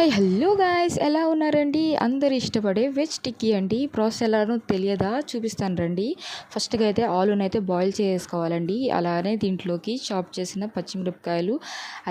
Hi hello guys. ఎలా ఉన్నారండి? అందరు ఇష్టపడే వెజ్ టిక్కీ అండి. ప్రాసెస్ ఎలానో తెలియదా? చూపిస్తాను రండి. ఫస్ట్గా అయితే ఆలుని అయితే బాయిల్ చేసుకోవాలండి. అలానే దీంట్లోకి చాప్ చేసిన పచ్చిమిరపకాయలు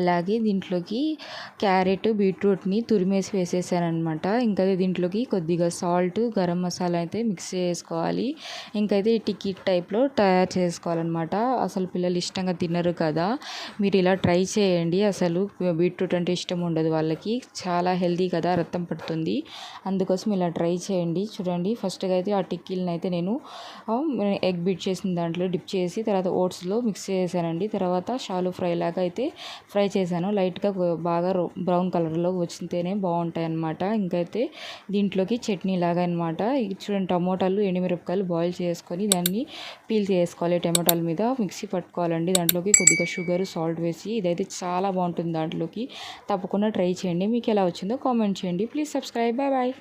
అలాగే దీంట్లోకి క్యారెట్ బీట్రూట్ని తురిమేసి వేసేసాను అనమాట ఇంకా దీంట్లోకి కొద్దిగా సాల్ట్ గరం మసాలా అయితే మిక్స్ చేసుకోవాలి. ఇంకైతే ఈ టిక్కీ టైప్లో తయారు చేసుకోవాలన్నమాట. అసలు పిల్లలు ఇష్టంగా తినరు కదా. మీరు ఇలా ట్రై చేయండి. అసలు బీట్రూట్ అంటే ఇష్టం ఉండదు వాళ్ళకి. చాలా చాలా హెల్దీ కదా రక్తం పడుతుంది. అందుకోసం ఇలా ట్రై చేయండి. చూడండి ఫస్ట్గా అయితే ఆ టిక్కీలను అయితే నేను ఎగ్ బిట్ చేసిన దాంట్లో డిప్ చేసి తర్వాత ఓట్స్లో మిక్స్ చేశానండి. తర్వాత షాలు ఫ్రై లాగా అయితే ఫ్రై చేశాను. లైట్గా బాగా బ్రౌన్ కలర్లో వచ్చితేనే బాగుంటాయి అన్నమాట ఇంకైతే దీంట్లోకి చట్నీ లాగా అనమాట చూడండి టమోటాలు ఎండుమిరపకాయలు బాయిల్ చేసుకొని దాన్ని పీల్ చేసుకోవాలి. టమోటాల మీద మిక్సీ పట్టుకోవాలండి. దాంట్లోకి కొద్దిగా షుగర్ సాల్ట్ వేసి ఇదైతే చాలా బాగుంటుంది దాంట్లోకి. తప్పకుండా ట్రై చేయండి. మీకు ఎలా ఎలా వచ్చిందో కామెంట్ చేయండి. Please subscribe. Bye bye.